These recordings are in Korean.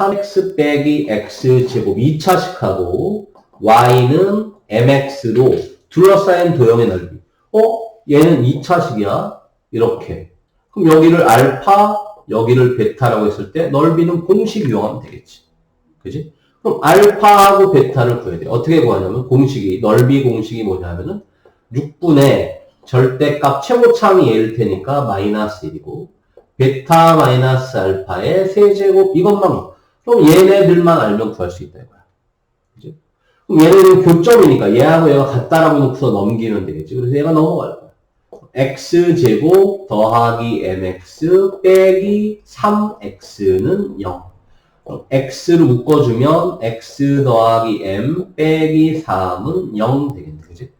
3x 빼기 x 제곱 2차식하고 y는 mx로 둘러싸인 도형의 넓이. 어? 얘는 2차식이야. 이렇게. 그럼 여기를 알파, 여기를 베타라고 했을 때 넓이는 공식 이용하면 되겠지. 그지? 그럼 알파하고 베타를 구해야 돼. 어떻게 구하냐면 공식이 넓이 공식이 뭐냐면은 6분의 절대값 최고참이 얘일 테니까 마이너스 1이고 베타 마이너스 알파의 세제곱 이것만 그럼 얘네들만 알면 구할 수 있다 이거야. 그지? 그럼 얘네는 교점이니까 얘하고 얘가 같다라고 놓고서 넘기면 되겠지. 그래서 얘가 넘어갈 거야. x제곱 더하기 mx 빼기 3x는 0. 그럼 x를 묶어주면 x 더하기 m 빼기 3은 0 되겠네. 그지?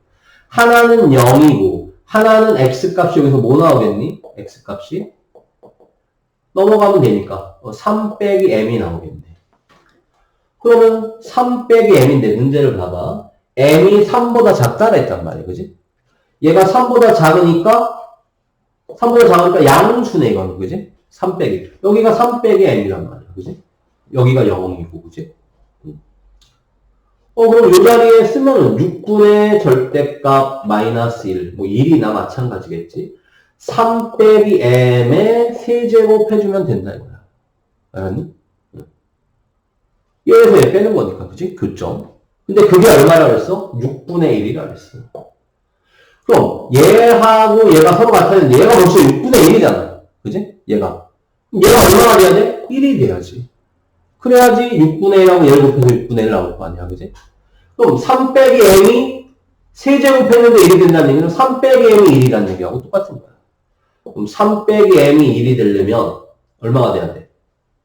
하나는 0이고 하나는 x 값이 여기서 뭐 나오겠니? x 값이 넘어가면 되니까 어, 3 빼기 m이 나오겠네. 그러면 3 빼기 m인데 문제를 봐봐. m이 3보다 작다라 했단 말이야. 그지? 얘가 3보다 작으니까 3보다 작으니까 양수네 이거는 그지? 3 빼기. 여기가 3 빼기 m이란 말이야. 그지? 여기가 0이고 그지? 음. 어 그럼 이 자리에 쓰면 6분의 절대값 마이너스 1, 뭐 1이나 마찬가지겠지. 3 빼기 m에 세제곱 해주면 된다 이거야. 알았니? 응. 얘에서 얘 빼는 거니까, 그지? 교점. 근데 그게 얼마라 그랬어? 6분의 1이라 그랬어. 그럼 얘하고 얘가 서로 같았는데 얘가 벌써 6분의 1이잖아. 그지? 얘가. 얘가 얼마나 돼야 돼? 1이 돼야지. 그래야지 6분의 1하고 얘를 곱해서 6분의 1 나올 거 아니야. 그지? 그럼 3 빼기 m이 세제곱 했는데 1이 된다는 얘기는 3 빼기 m이 1이라는 얘기하고 똑같은 거야. 그럼 3 빼기 m이 1이 되려면 얼마가 돼야 돼?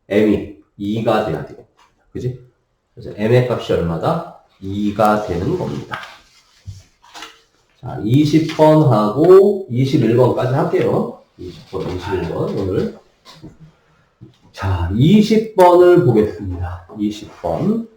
m이 2가 돼야 돼. 그지? 그래서 m의 값이 얼마다? 2가 되는 겁니다. 자, 20번 하고 21번까지 할게요. 20번, 21번 오늘. 자, 20번을 보겠습니다. 20번.